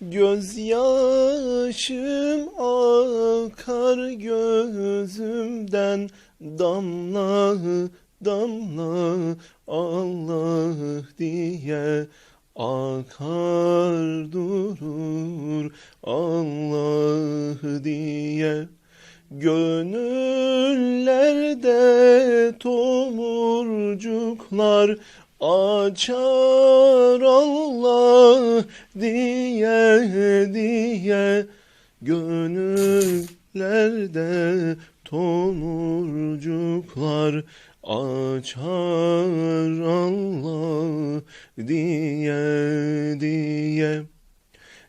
Gözyaşım akar gözümden damla damla Allah diye akar durur Allah diye. Gönüllerde tomurcuklar açar Allah diye diye Gönüllerde tomurcuklar açar Allah diye diye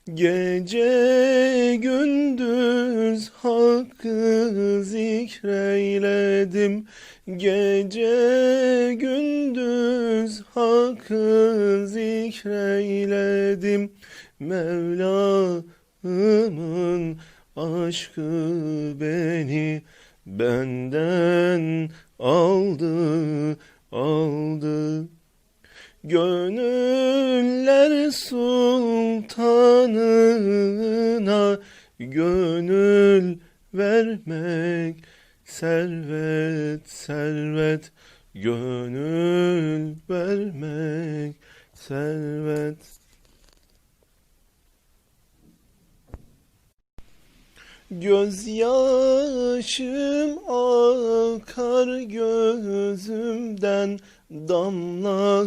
Gece gündüz hakkı zikreyledim. Gece gündüz hakkı zikreyledim. Mevlamın aşkı beni benden aldı aldı Gönüller sultanına gönül vermek servet servet gönül vermek servet. Gözyaşım akar gözümden damla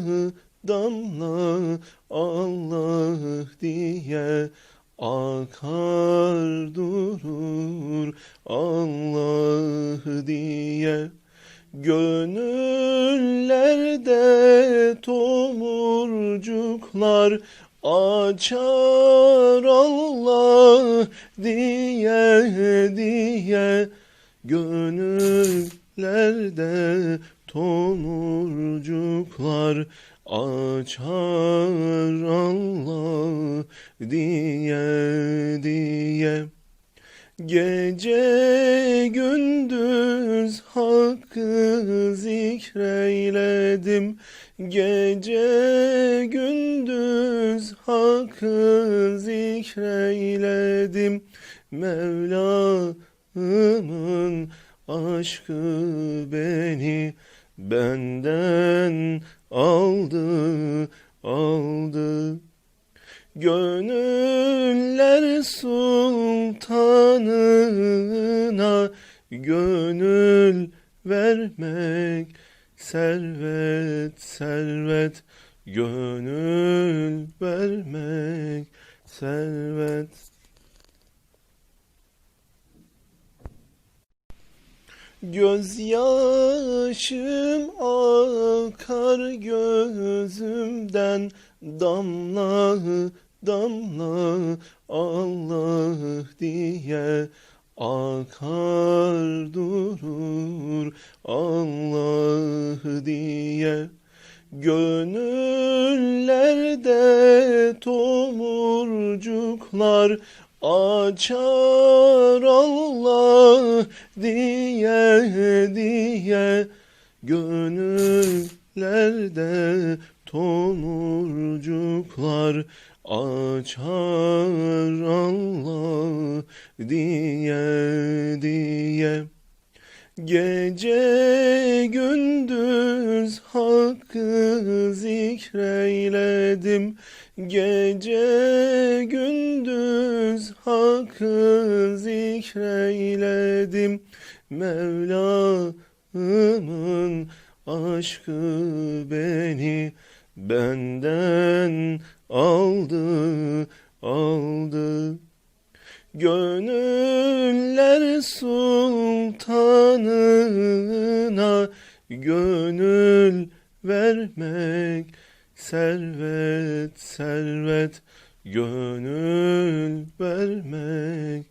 damla Allah diye akar durur. Allah diye Gönüllerde tomurcuklar açar Allah diye diye. Gönüllerde tomurcuklar açar Allah diye diye. Gece gündüz hakkı zikreyledim Gece gündüz hakkı zikreyledim Mevlamın aşkı beni benden aldı aldı. Gönüller sultanına gönül vermek servet servet. Gönül vermek servet Gözyaşım akar gözümden damla damla Allah diye akar durur Allah diye Gönüllerde tomurcuklar açar Allah diye diye Gönüllerde tomurcuklar açar Allah diye diye Gece gündüz hakkı zikreyledim. Gece gündüz hakkı zikreyledim. Mevlamın aşkı beni benden aldı aldı Gönüller sultanına gönül vermek servet servet gönül vermek